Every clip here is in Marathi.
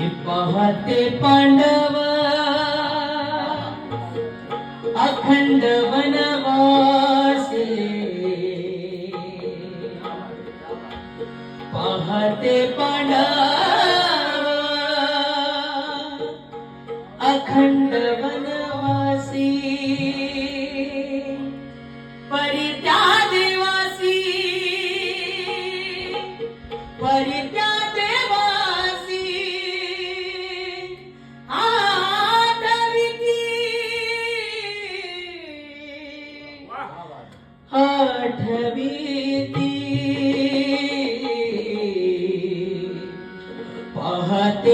हे पाहते पांडव. अखंड वनवासे. पाहते पांडव. अखंड वनवासी. परित्या देवासी परित्या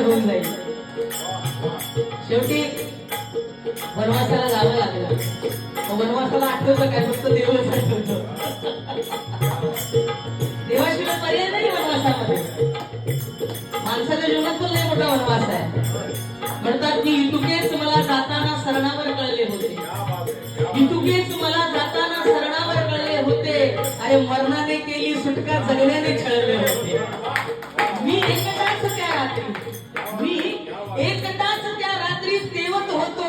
होऊन जाईल. शेवटी वनवासाला जावं लागलं वनवासाला आठवतं काय फक्त देवच आठवतं वनवासामध्ये माणसाच्या जीवनात पण लय मोठा वनवास आहे. म्हणतात की इतुकेच मला जाताना सरणावर कळले होते. इतुकेच मला जाताना सरणावर कळले होते. अरे मरणाने केली सुटका जगण्याने छळले होते. मी एकटाच त्या रात्री मी एकटाच त्या रात्री तेवत होतो.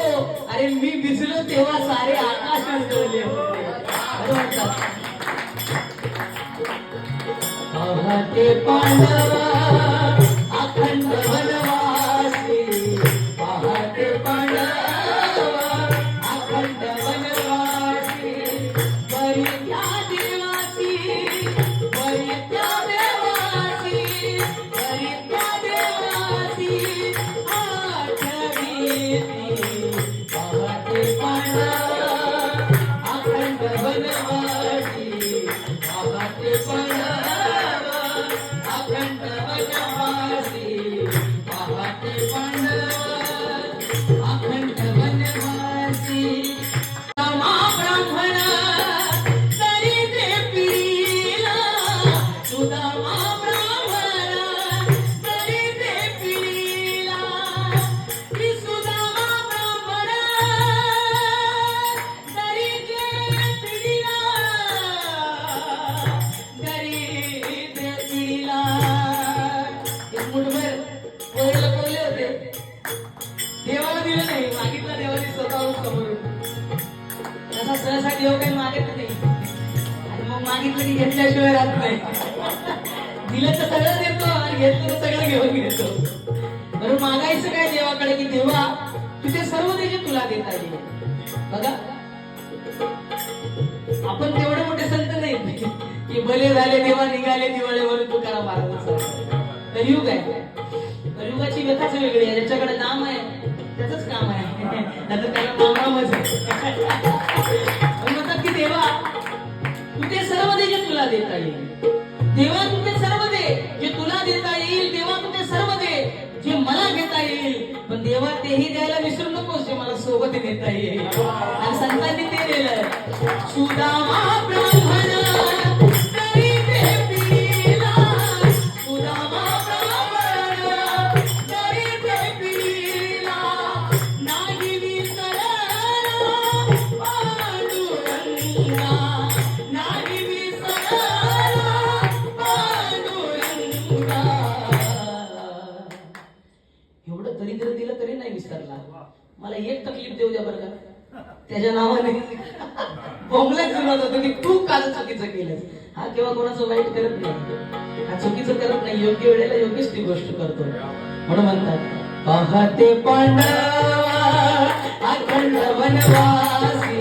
अरे मी भिजलो तेव्हा सारे आकाश उजळले होते. पांडव सहसाठी हो काही मागत नाही. आणि मग मागितलं की घेतल्याशिवाय राहत नाही. दिलं तर सगळं देतो आणि घेतलं तर सगळं घेऊन घेतो. बरं मागायचं काय देवाकडे की देवा तुझे सर्व देजे तुला देता येईल बघा. आपण तेवढे मोठे संत नाही. की भले झाले देवा निघाले दिवाळीवर तुकाराम महाराजांचं कलियुग आहे. कलियुगाची व्यथाच वेगळी आहे. ज्याच्याकडे नाम आहे त्याच काम आहे. त्याचं त्याला नामच आहे. पण देवा तेही द्यायला विसरू नकोस जे मला सोबत देता येईल आणि संतांनी ते दिलं सुदामा ब्राह्मण दरिद्र दिलं तरी नाही विसरला. मला एक तकलीफ देऊ द्या बरं का. त्याच्या नावाने. बोंबलाच सुरुवात होतो की तू काल चुकीचं केलं. हा केव्हा कोणाचं वाईट करत नाही. हा चुकीचं करत नाही. योग्य वेळेला योग्यच ती गोष्ट करतो. म्हणून म्हणतात पाहते पांडवा वनवासी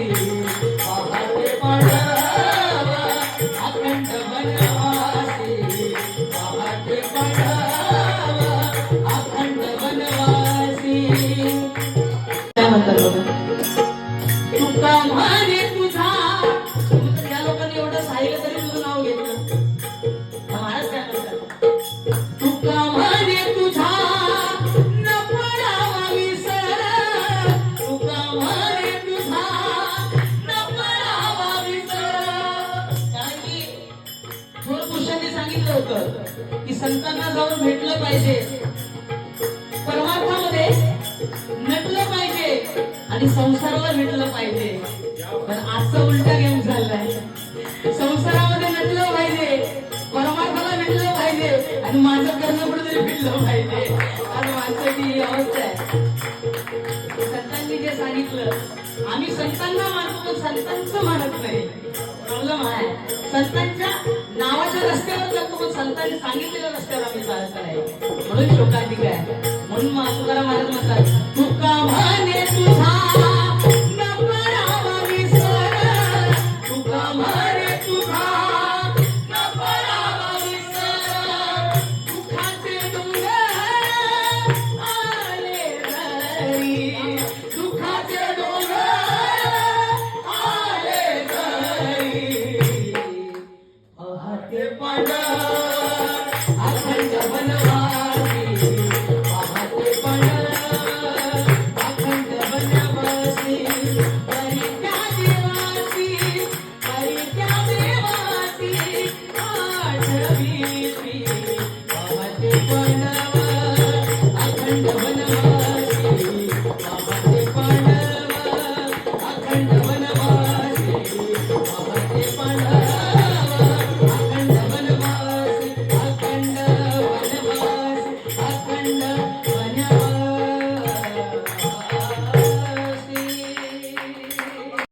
होतं की संतांना जाऊन भेटलं पाहिजे. परमार्थामध्ये नटलं पाहिजे आणि संसाराला भेटलं पाहिजे. पण आजचा उलटा गेम झालाय. संसारामध्ये नटलं पाहिजे परमार्थाला भेटलं पाहिजे आणि माझं कर्ज कुठेतरी भेटलं पाहिजे. आणि माणसाची ही अवस्था आहे. संतांनी जे सांगितलं आम्ही संतांना मानतो पण संतांचं मानत नाही. प्रॉब्लेम आहे. संतांच्या नावाच्या संतांनी सांगितलेल्या रस्त्यावर आम्ही चालत आहे म्हणून शोकांतिक आहे. म्हणून मा- तुकाराम महाराज म्हणतात तुका